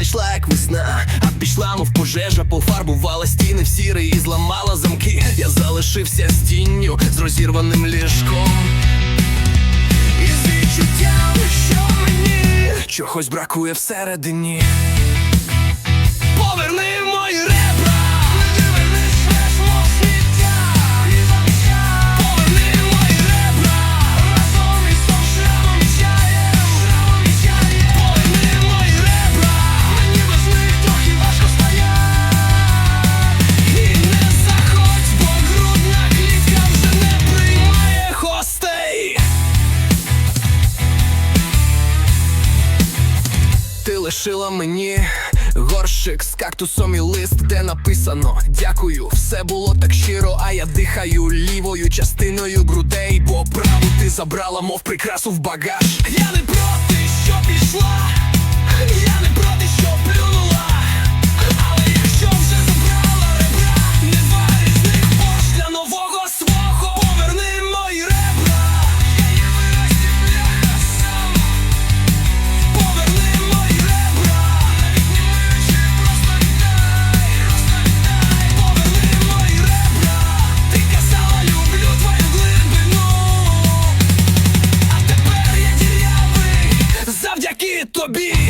зайшла, як весна, а пішла, мов пожежа, пофарбувала стіни в сірий і зламала замки. Я залишився з тінню з розірваним ліжком. І з відчуттям, що мені чогось бракує всередині. Лишила мені горщик з кактусом і лист, де написано Дякую, все було так щиро, а я дихаю лівою частиною грудей, бо праву ти забрала, мов прикрасу в багаж. Я не проти, що пішла, тобі.